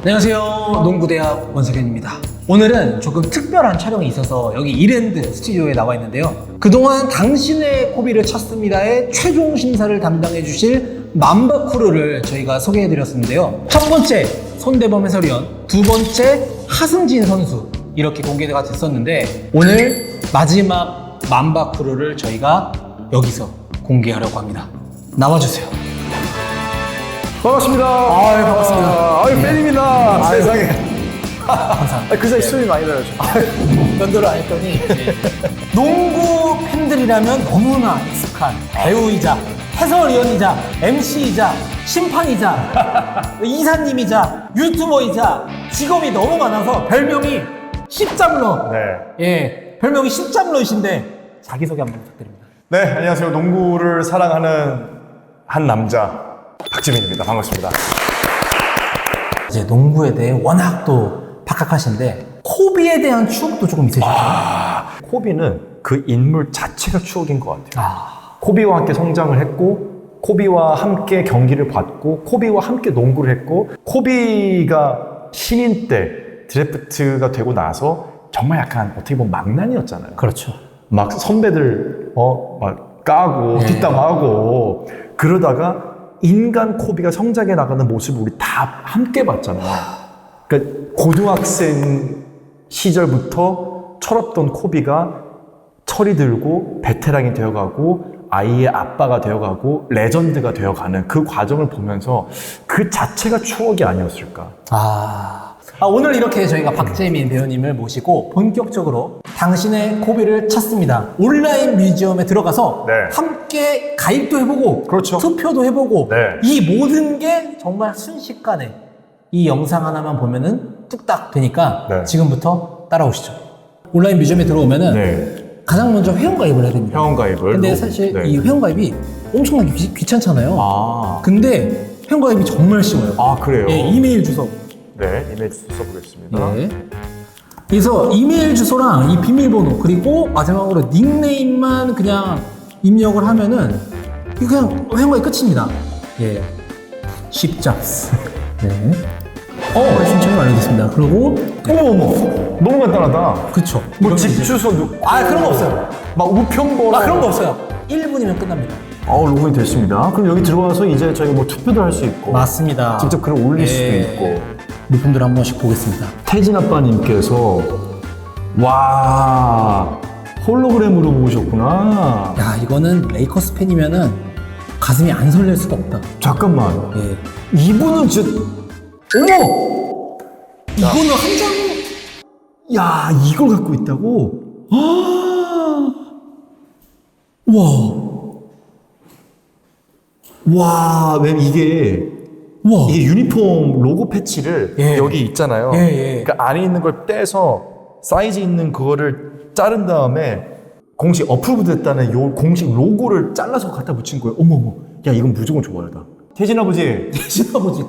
안녕하세요. 농구대학 원석현입니다. 오늘은 조금 특별한 촬영이 있어서 여기 이랜드 스튜디오에 나와 있는데요. 그동안 당신의 코비를 찾습니다의 최종 심사를 담당해 주실 맘바쿠르를 저희가 소개해 드렸었는데요. 첫 번째 손대범 해설위원, 두 번째 하승진 선수 이렇게 공개가 됐었는데 오늘 마지막 맘바쿠르를 저희가 여기서 공개하려고 합니다. 나와주세요. 반갑습니다. 아유, 반갑습니다. 아, 아유, 팬입니다. 세상에. 감사합니다. 아, 그 사이 수염이 많이 나요. 면도를 안 했더니 농구 팬들이라면 너무나 익숙한 배우이자 해설위원이자 MC이자 심판이자 이사님이자 유튜버이자 직업이 너무 많아서 별명이 십자물러 네. 예 별명이 십자물러이신데 자기소개 한번 부탁드립니다 네, 안녕하세요. 농구를 사랑하는 한 남자, 박지민입니다. 반갑습니다. 이제 농구에 대해 워낙 또 박학하신데 코비에 대한 추억도 조금 있으실까요? 코비는 그 인물 자체가 추억인 것 같아요. 아, 코비와 함께 성장을 했고, 코비와 함께 경기를 봤고, 코비와 함께 농구를 했고, 코비가 신인 때 드래프트가 되고 나서 정말 약간 어떻게 보면 망난이었잖아요. 그렇죠 막 선배들 어막 까고 네. 뒷담하고 그러다가 인간 코비가 성장해 나가는 모습을 우리 다 함께 봤잖아요. 그러니까 고등학생 시절부터 철없던 코비가 철이 들고 베테랑이 되어가고 아이의 아빠가 되어가고 레전드가 되어가는 그 과정을 보면서 그 자체가 추억이 아니었을까. 아, 아, 오늘 이렇게 저희가 박재민 배우님을 모시고 본격적으로 당신의 코비를 찾습니다. 온라인 뮤지엄에 들어가서 네. 함께 가입도 해보고 그렇죠. 투표도 해보고 네. 이 모든 게 정말 순식간에 이 영상 하나만 보면은 뚝딱 되니까 네. 지금부터 따라오시죠. 온라인 뮤지엄에 들어오면은 네. 가장 먼저 회원 가입을 해야 됩니다. 회원 가입을. 근데 로- 사실 네. 이 회원 가입이 엄청나게 귀, 귀찮잖아요. 아, 근데 회원 가입이 정말 쉬워요. 아 그래요? 예, 이메일 주소. 네, 이메일 주소 써보겠습니다. 예. 그래서 이메일 주소랑 이 비밀번호 그리고 마지막으로 닉네임만 그냥 입력을 하면은 이거 그냥 회원가입 끝입니다. 예. 십잡스. 네. 어, 신청이 완료됐습니다. 그리고 어머 어머 너무 간단하다. 그쵸. 뭐 이렇게 집 이제- 주소 넣고 아 그런 거 없어요. 막 우편번호 아 그런 거 없어요. 1분이면 끝납니다. 어 로그인 됐습니다. 그럼 여기 들어와서 이제 저희가 뭐 투표도 할 수 있고 맞습니다. 직접 글을 올릴 수도 예. 있고 물품들 한 번씩 보겠습니다. 태진 아빠님께서 와 홀로그램으로 보셨구나. 야 이거는 레이커스 팬이면은 가슴이 안 설렐 수가 없다. 잠깐만 예. 이분은 진짜 어머 이거는 한 장. 야 이걸 갖고 있다고? 아 와. 와, 왜 이게 와. 이게 유니폼 로고 패치를 예. 여기 있잖아요. 예, 예. 그러니까 안에 있는 걸 떼서 사이즈 있는 그거를 자른 다음에 공식 어프로브 됐다는 요 공식 로고를 잘라서 갖다 붙인 거예요. 어머 어머. 야, 이건 무조건 좋아요다. 태진 아버지. 태진 아버지.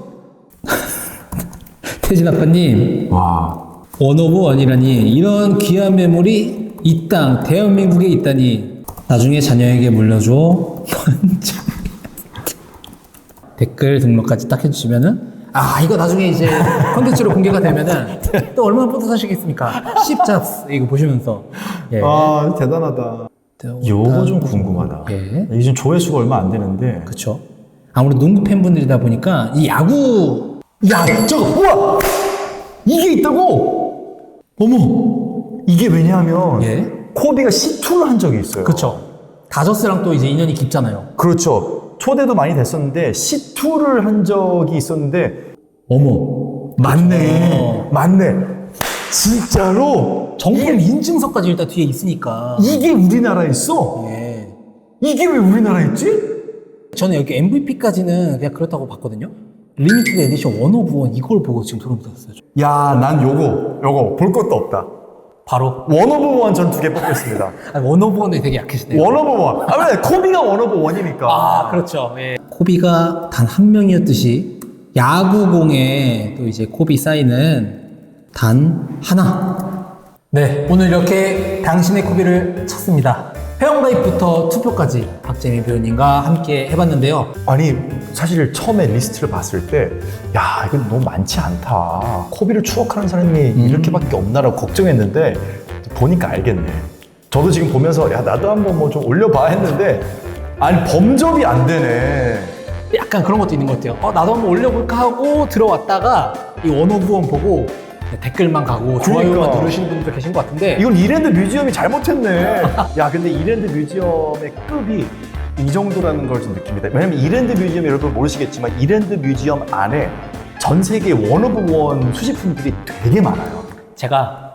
태진 아빠님, 와. 원 오브 원이라니 이런 귀한 매물이 이 땅 대한민국에 있다니 나중에 자녀에게 물려줘. 댓글 등록까지 딱 해주시면은 아 이거 나중에 이제 컨텐츠로 공개가 되면은 또 얼마나 뿌듯하시겠습니까? 십잡스 이거 보시면서 예. 아, 대단하다. 요거 좀 궁금하다. 예. 이게 지금 조회수가 얼마 안 되는데. 그쵸. 아무래도 농구 팬분들이다 보니까 이 야구 야, 저거 우와! 이게 있다고? 어머. 이게 왜냐하면 예. 코비가 C2를 한 적이 있어요. 그쵸. 다저스랑 또 이제 인연이 깊잖아요. 그렇죠. 초대도 많이 됐었는데 C2를 한 적이 있었는데 어머 맞네 맞네 진짜로 정품 인증서까지 일단 뒤에 있으니까. 이게 우리나라에 있어 예. 이게 왜 우리나라에 있지? 저는 여기 MVP까지는 그냥 그렇다고 봤거든요. 리미티드 에디션 원 오브 원 이걸 보고 지금 소름 돋았어요. 야 난 요거 요거 볼 것도 없다 바로. 원 오브 원 전 두 개 뽑겠습니다 아니, 원 오브 원이 되게 약해지네요. 원 오브 원 아 왜 코비가 원 오브 원이니까 아, 그렇죠. 예. 코비가 단 한 명이었듯이 야구공에 또 이제 코비 사인은 단 하나. 네, 오늘 이렇게 당신의 코비를 찾습니다. 회원가입부터 투표까지 박재민 배우님과 함께 해봤는데요. 아니 사실 처음에 리스트를 봤을 때야 이건 너무 많지 않다 코비를 추억하는 사람이 이렇게밖에 없나라고 걱정했는데 보니까 알겠네 저도 지금 보면서 야 나도 한번 뭐 좀 올려봐 했는데 아니 범접이 안 되네 약간 그런 것도 있는 것 같아요. 어, 나도 한번 올려볼까 하고 들어왔다가 이 원오브원 보고 댓글만 가고 좋아요만 그러니까. 누르시는 분들 계신 것 같은데 이건 이랜드 뮤지엄이 잘못했네 야 근데 이랜드 뮤지엄의 급이 이 정도라는 걸 좀 느낍니다 왜냐면 이랜드 뮤지엄 여러분 모르시겠지만 이랜드 뮤지엄 안에 전 세계 원 오브 원 수집품들이 되게 많아요 제가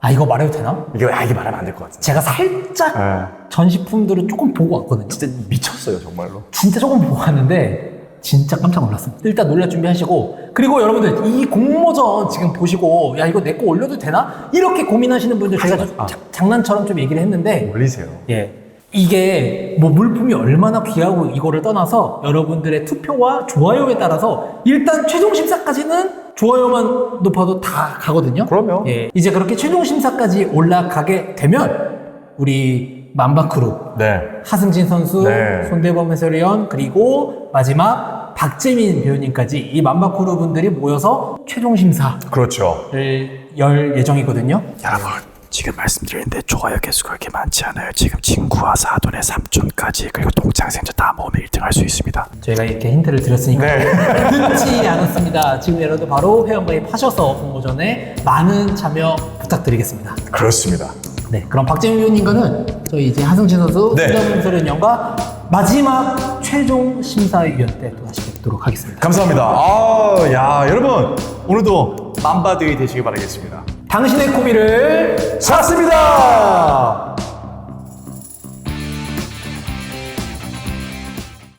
아 이거 말해도 되나? 이게 아, 이게 말하면 안 될 것 같아요 제가 살짝 네. 전시품들을 조금 보고 왔거든요. 진짜 미쳤어요 정말로 진짜 조금 보고 왔는데 진짜 깜짝 놀랐습니다. 일단 놀랄 준비하시고 그리고 여러분들 이 공모전 지금 보시고 야 이거 내 거 올려도 되나? 이렇게 고민하시는 분들 제가 좀 아. 자- 장난처럼 좀 얘기를 했는데 올리세요 예. 이게 뭐 물품이 얼마나 귀하고 이거를 떠나서 여러분들의 투표와 좋아요에 따라서 일단 최종 심사까지는 좋아요만 높아도 다 가거든요. 그럼요. 예. 이제 그렇게 최종 심사까지 올라가게 되면 우리 만바크루 네 하승진 선수, 네. 손대범 해설위원 그리고 마지막 박재민 배우님까지 이 만바크루 분들이 모여서 최종 심사를 그렇죠 열 예정이거든요. 여러분 지금 말씀드리는데 좋아요 개수가 그렇게 많지 않아요. 지금 친구와 사돈의 삼촌까지 그리고 동창생들 다 모으면 1등 할 수 있습니다. 저희가 이렇게 힌트를 드렸으니까 네. 늦지 않았습니다. 지금 여러분들 바로 회원가입하셔서 공모 전에 많은 참여 부탁드리겠습니다. 그렇습니다 네, 그럼 박재민 위원님과는 저희 이제 하승진 선수, 네. 손대범 해설위원과 마지막 최종 심사위원 때 또 다시 뵙도록 하겠습니다. 감사합니다 아 야 여러분 오늘도 맘바데이 되시길 바라겠습니다 당신의 코비를 샀습니다